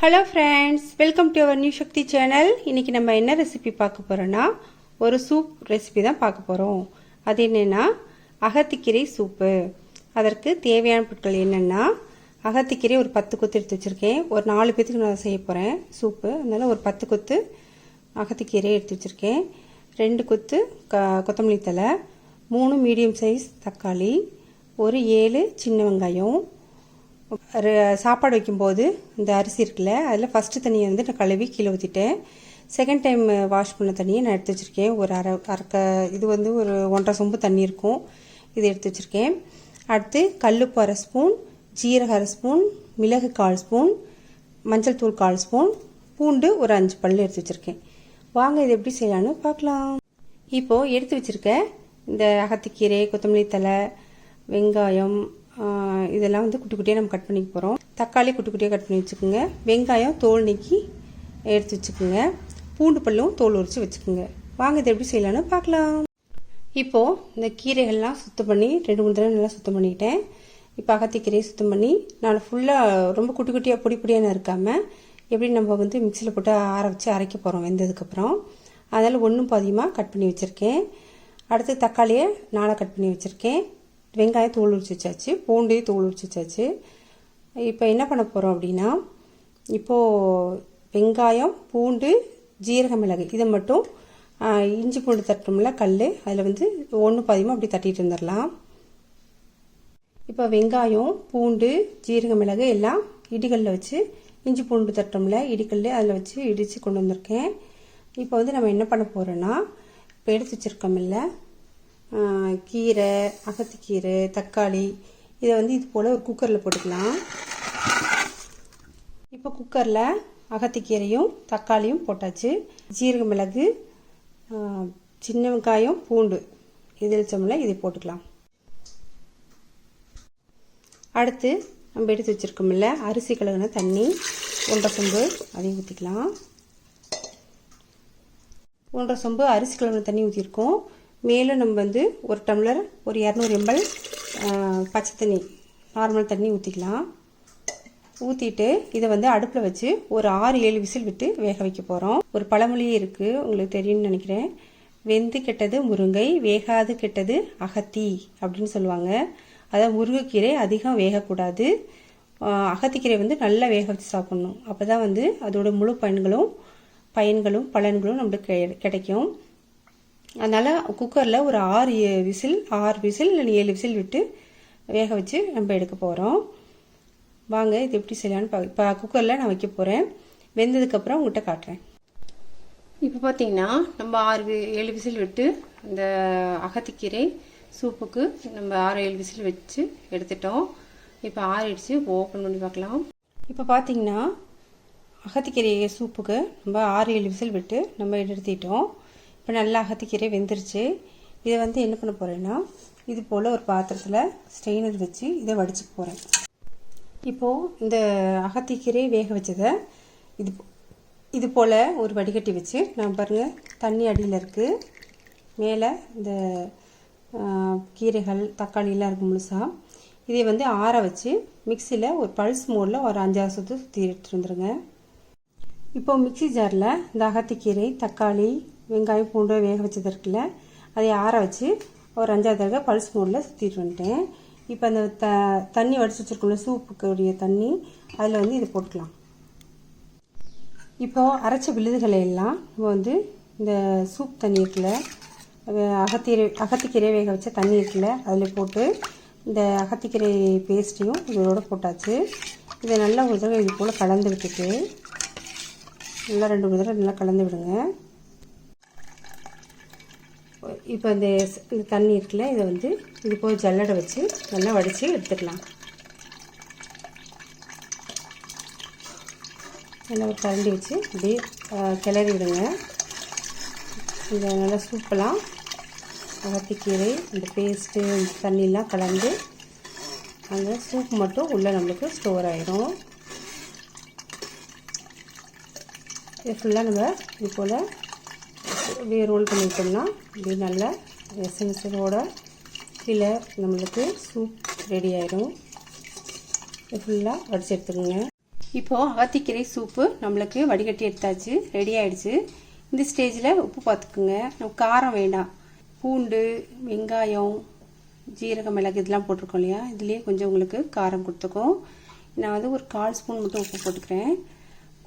Hello friends welcome to our new Sakthi channel இன்றைக்கி நம்ம என்ன ரெசிபி பார்க்க போகிறோன்னா ஒரு சூப் ரெசிபி தான் பார்க்க போகிறோம் அது என்னென்னா அகத்திக்கீரை சூப்பு அதற்கு தேவையான பொருட்கள் என்னென்னா அகத்திக்கீரை ஒரு பத்து கொத்து எடுத்து வச்சுருக்கேன். ஒரு நாலு பேத்துக்கு நான் செய்ய போகிறேன் சூப்பு அதனால் ஒரு பத்து கொத்து அகத்திக்கீரை எடுத்து வச்சுருக்கேன். ரெண்டு கொத்து க கொத்தமல்லி தழை மூணு மீடியம் சைஸ் தக்காளி ஒரு ஏழு சின்ன வெங்காயம் சாப்பாடு வைக்கும்போது இந்த அரிசி இருக்குல்ல அதில் ஃபஸ்ட்டு தண்ணியை வந்து நான் கழுவி கீழே ஊற்றிட்டேன் செகண்ட் டைம் வாஷ் பண்ண தண்ணியை நான் எடுத்து வச்சுருக்கேன். ஒரு அரை அரைக்க இது வந்து ஒரு ஒன்றரை சொம்பு தண்ணி இருக்கும். இது எடுத்து வச்சுருக்கேன். அடுத்து கல்லுப்பு அரை ஸ்பூன் ஜீரக அரை ஸ்பூன் மிளகு கால் ஸ்பூன் மஞ்சள் தூள் கால் ஸ்பூன் பூண்டு ஒரு அஞ்சு பல் எடுத்து வச்சுருக்கேன். வாங்க இது எப்படி செய்யலான்னு பார்க்கலாம். இப்போது எடுத்து வச்சுருக்க இந்த அகத்திக்கீரை கொத்தமல்லி தழை வெங்காயம் இதெல்லாம் வந்து குட்டி குட்டியாக நம்ம கட் பண்ணிக்க போகிறோம் தக்காளி குட்டி குட்டியாக கட் பண்ணி வச்சுக்கோங்க. வெங்காயம் தோல் நீக்கி எடுத்து வச்சுக்கோங்க. பூண்டு பல்லும் தோல் உரித்து வச்சுக்கோங்க. வாங்க இது எப்படி செய்யலான்னு பார்க்கலாம். இப்போது இந்த கீரைகள்லாம் சுத்தம் பண்ணி ரெண்டு மூணு தடவை நல்லா சுத்தம் பண்ணிக்கிட்டேன் இப்போ அகத்திக்கீரையை சுத்தம் பண்ணி நான் ஃபுல்லாக ரொம்ப குட்டி குட்டியாக பொடி பொடியான இருக்காமல் எப்படி நம்ம வந்து மிக்சியில் போட்டு ஆற வச்சு அரைக்க போகிறோம் வெந்ததுக்கப்புறம் அதனால் ஒன்றும் பாதியமாக கட் பண்ணி வச்சுருக்கேன். அடுத்து தக்காளியை நாளாக கட் பண்ணி வச்சுருக்கேன். வெங்காயம் தோல் உரிச்சிச்சாச்சு பூண்டையும் தோல் உரிச்சிச்சாச்சு. இப்போ என்ன பண்ண போகிறோம் அப்படின்னா இப்போது வெங்காயம் பூண்டு ஜீரக மிளகு இதை மட்டும் இஞ்சி பூண்டு தட்டுறோம்ல கல் அதில் வந்து ஒன்று பாதியமாக அப்படி தட்டிட்டு வந்துடலாம் இப்போ வெங்காயம் பூண்டு ஜீரக மிளகு எல்லாம் இடிகளில் வச்சு இஞ்சி பூண்டு தட்டோம்ல இடிக்கல் அதில் வச்சு இடித்து கொண்டு வந்திருக்கேன். இப்போ வந்து நம்ம என்ன பண்ண போகிறோன்னா இப்போ எடுத்து வச்சுருக்கோம் இல்லை கீரை அகத்திக்கீரை தக்காளி. இதை வந்து இது போல் ஒரு குக்கரில் போட்டுக்கலாம். இப்போ குக்கரில் அகத்திக்கீரையும் தக்காளியும் போட்டாச்சு. ஜீரக மிளகு சின்ன வெங்காயம் பூண்டு. இதில் இதை போட்டுக்கலாம். அடுத்து நம்ம எடுத்து வச்சுருக்கோம்ல அரிசி கழுகுன தண்ணி ஒன்றரை சொம்பு அதையும் ஊற்றிக்கலாம் ஒன்றரை சொம்பு அரிசி கழுகுன தண்ணி ஊற்றிருக்கோம் மேலும் நம்ம வந்து ஒரு டம்ளர் ஒரு இரநூறு எம்எல் பச்சை தண்ணி நார்மல் தண்ணி ஊற்றிக்கலாம் ஊற்றிட்டு இதை வந்து அடுப்பில் வச்சு ஒரு ஆறு ஏழு விசில் விட்டு வேக வைக்க போகிறோம் ஒரு பழமொழியே இருக்குது உங்களுக்கு தெரியும்னு நினைக்கிறேன். வெந்து கெட்டது முருங்கை வேகாது கெட்டது அகத்தி அப்படின்னு சொல்லுவாங்க. அதாவது முருங்கைக்கீரை அதிகம் வேகக்கூடாது. அகத்திக்கீரை வந்து நல்லா வேக வச்சு சாப்பிடணும். அப்போ தான் வந்து அதோட முழு பயன்களும் பயன்களும் பலன்களும் நம்மளுக்கு கிடைக்கும். அதனால் குக்கரில் ஒரு ஆறு விசில் ஆறு விசில் இல்லை ஏழு விசில் விட்டு வேக வச்சு நம்ம எடுக்க போகிறோம் வாங்க இது எப்படி செய்யலான்னு பா இப்போ குக்கரில் நான் வைக்க போகிறேன் வெந்ததுக்கப்புறம் உங்கள்கிட்ட காட்டுறேன். இப்போ பார்த்தீங்கன்னா நம்ம ஆறு ஏழு விசில் விட்டு இந்த அகத்திக்கீரை சூப்புக்கு நம்ம ஆறு ஏழு விசில் வச்சு எடுத்துட்டோம். இப்போ ஆறிடுச்சு ஓப்பன் பண்ணி பார்க்கலாம். இப்போ பார்த்தீங்கன்னா அகத்திக்கீரை சூப்புக்கு நம்ம ஆறு ஏழு விசில் விட்டு நம்ம எடுத்துட்டோம். இப்போ நல்லா அகத்திக்கீரை வெந்துருச்சு. இதை வந்து என்ன பண்ண போகிறேன்னா இது போல் ஒரு பாத்திரத்தில் ஸ்ட்ரெயினர் வச்சு இதை வடிச்சுக்க போகிறேன் இப்போது இந்த அகத்திக்கீரை வேக வச்சதை இது இது போல் ஒரு வடிகட்டி வச்சு நான் பாருங்கள் தண்ணி அடியில் இருக்குது மேலே இந்த கீரைகள் தக்காளியெல்லாம் இருக்கும் இருக்குது முழுசாக இதை வந்து ஆற வச்சு மிக்சியில் ஒரு பல்ஸ் மோடில் ஒரு அஞ்சாறு சுற்று சுற்றி இருந்துருங்க. இப்போது மிக்சி மிக்ஸி ஜாரில் இந்த அகத்திக்கீரை தக்காளி வெங்காயம் பூண்டு வேக வச்சது இருக்குல்ல அதை ஆற வச்சு ஒரு அஞ்சாவது தடவை பல்ஸ் மோடில் சுற்றிட்டு வந்துட்டேன். இப்போ அந்த த தண்ணி வடிச்சு வச்சுருக்கோம்ல சூப்புக்குரிய தண்ணி அதில் வந்து இதை போட்டுக்கலாம். இப்போது அரைச்ச விழுதுகளை எல்லாம் நம்ம வந்து இந்த சூப் தண்ணி இருக்குல்ல அகத்தீரை அகத்திக்கீரை வேக வச்ச தண்ணி இருக்குல்ல அதில் போட்டு இந்த அகத்திக்கீரை பேஸ்ட்டையும் இதோட போட்டாச்சு. இதை நல்லா ஒரு தடவை இது போல் கலந்து விட்டுட்டு நல்லா ரெண்டு மூணு தடவை நல்லா கலந்து விடுங்க. இப்போ இந்த இந்த தண்ணி இருக்குல்ல இதை வந்து இது போல் ஜல்லடை வச்சு நல்லா வடித்து எடுத்துக்கலாம். நல்லா கரண்டி வச்சு அப்படியே கிளறி விடுங்க. இந்த நல்லா சூப்பெல்லாம் அகத்திக்கீரை இந்த பேஸ்ட்டு இந்த தண்ணியெலாம் கலந்து அந்த சூப் மட்டும் உள்ளே நம்மளுக்கு ஸ்டோர் ஆகிடும் இது ஃபுல்லாக நம்ம இது போல் அப்படியே ரோல் பண்ணிட்டோம்னா இப்படி நல்லா எசன்ஸோட கீழே நம்மளுக்கு சூப் ரெடி ஆயிடும் ஃபுல்லாக வடிச்சு எடுத்துக்கோங்க. இப்போது அகத்திக்கீரை சூப்பு நம்மளுக்கு வடிகட்டி எடுத்தாச்சு ரெடி ஆயிடுச்சு. இந்த ஸ்டேஜில் உப்பு பார்த்துக்குங்க நம்ம காரம் வேண்டாம். பூண்டு வெங்காயம் ஜீரக மிளகு இதெல்லாம் போட்டிருக்கோம் இல்லையா? இதுலேயே கொஞ்சம் உங்களுக்கு காரம் கொடுத்துக்கும். நான் வந்து ஒரு கால் ஸ்பூன் மட்டும் உப்பு போட்டுக்கிறேன்.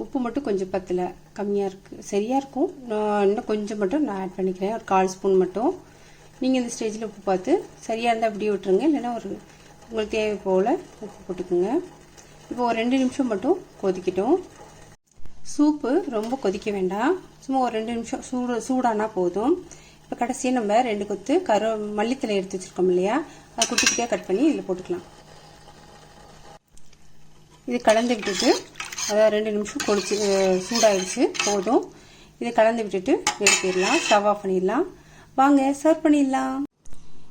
உப்பு மட்டும் கொஞ்சம் பத்தலை. கம்மியாக இருக்குது சரியாக இருக்கும். நான் இன்னும் கொஞ்சம் மட்டும் நான் ஆட் பண்ணிக்கிறேன். ஒரு கால் ஸ்பூன் மட்டும். நீங்கள் இந்த ஸ்டேஜில் உப்பு பார்த்து சரியாக இருந்தால் அப்படியே விட்டுருங்க. இல்லைன்னா ஒரு உங்களுக்கு தேவை போல் உப்பு போட்டுக்கோங்க. இப்போ ஒரு ரெண்டு நிமிஷம் மட்டும் கொதிக்கட்டும். சூப்பு ரொம்ப கொதிக்க வேண்டாம். சும்மா ஒரு ரெண்டு நிமிஷம் சூடு சூடானா போதும். இப்போ கடைசியாக நம்ம ரெண்டு கொத்து கரு மல்லித்தலை எடுத்து வச்சுருக்கோம் இல்லையா? அதை குட்டி குட்டியாக கட் பண்ணி இதில் போட்டுக்கலாம். இது கலந்து விட்டுட்டு அதாவது ரெண்டு நிமிஷம் கொதிச்சு சூடாயிடுச்சு போதும். இதை கலந்து விட்டுட்டு எடுத்துடலாம் ஸ்டவ் ஆஃப் பண்ணிடலாம். வாங்க சர்வ் பண்ணிடலாம்.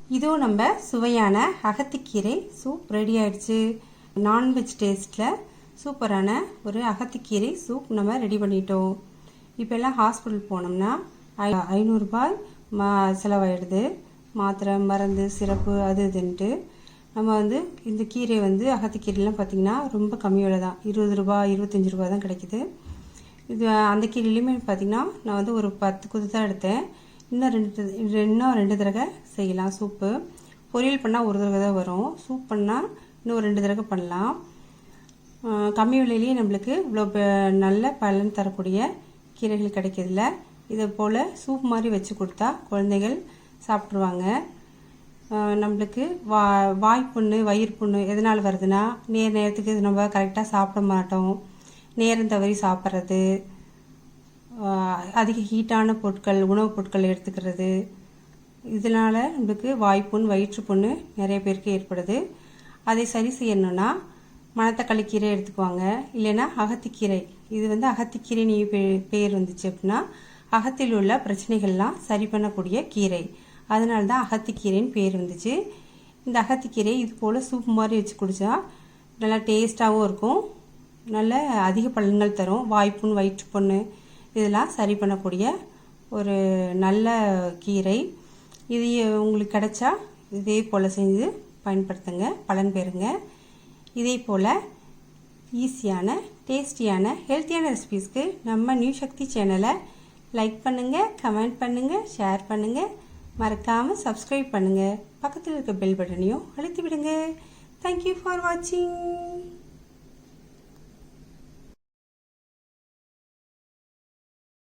இதோ நம்ம சுவையான அகத்திக்கீரை சூப் ரெடி ஆயிடுச்சு. நான்வெஜ் டேஸ்ட்டில் சூப்பரான ஒரு அகத்திக்கீரை சூப் நம்ம ரெடி பண்ணிட்டோம். இப்போல்லாம் ஹாஸ்பிட்டல் போனோம்னா ஐ- ஐநூறுரூபாய் மா செலவாயிடுது. மாத்திரை மருந்து சிறப்பு அது இதுன்ட்டு. நம்ம வந்து இந்த கீரை வந்து அகத்துக்கீரைலாம் பார்த்திங்கன்னா ரொம்ப கம்மியோட தான் இருபது ரூபா இருபத்தஞ்சி ரூபா தான் கிடைக்குது. இது அந்த கீரையிலையுமே பார்த்தீங்கன்னா நான் வந்து ஒரு பத்து குத்து தான் எடுத்தேன். இன்னும் ரெண்டு இன்னும் ரெண்டு தடவை செய்யலாம் சூப்பு. பொரியல் பண்ணால் ஒரு தடவை தான் வரும். சூப் பண்ணால் இன்னும் ரெண்டு தடவை பண்ணலாம். கம்மி விலையிலேயே நம்மளுக்கு இவ்வளோ நல்ல பலன் தரக்கூடிய கீரைகள் கிடைக்கிறதுல. இதை போல் சூப் மாதிரி வச்சு கொடுத்தா குழந்தைகள் சாப்பிட்ருவாங்க நம்மளுக்கு வா வாய்ப்புண்ணு வயிறு புண்ணு எதனால் வருதுன்னா நேர் நேரத்துக்கு நம்ம கரெக்டாக சாப்பிட மாட்டோம். நேரம் தவறி சாப்பிட்றது அதிக ஹீட்டான பொருட்கள் உணவுப் பொருட்கள் எடுத்துக்கிறது. இதனால் நம்மளுக்கு வாய்ப்புண் வயிற்றுப்புண்ணு நிறைய பேருக்கு ஏற்படுது. அதை சரி செய்யணும்னா மணத்தக்காளி கீரை எடுத்துக்குவாங்க. இல்லைன்னா அகத்திக்கீரை. இது வந்து அகத்திக்கீரை நீ பே- பேர் வந்துச்சு அப்படின்னா அகத்தில் உள்ள பிரச்சனைகள்லாம் சரி பண்ணக்கூடிய கீரை. அதனால தான் அகத்திக்கீரைன்னு பேர் வந்துச்சு. இந்த அகத்திக்கீரை இது போல் சூப் மாதிரி வச்சு குடித்தா நல்லா டேஸ்ட்டாகவும் இருக்கும். நல்ல அதிக பலன்கள் தரும். வாய்ப்புண் பொண்ணு இதெல்லாம் சரி பண்ணக்கூடிய ஒரு நல்ல கீரை. இது உங்களுக்கு கிடைச்சா இதே போல் செஞ்சு பயன்படுத்துங்க. பலன் பெறுங்க. இதே போல் ஈஸியான டேஸ்டியான ஹெல்த்தியான ரெசிபீஸ்க்கு நம்ம நியூ சக்தி சேனலை லைக் பண்ணுங்கள் கமெண்ட் பண்ணுங்கள் ஷேர் பண்ணுங்கள் மறக்காமல் சப்ஸ்கிரைப் பண்ணுங்கள் பக்கத்தில் இருக்க பெல் பட்டனையும் அழுத்தி விடுங்க. தேங்க்யூ ஃபார் வாட்சிங்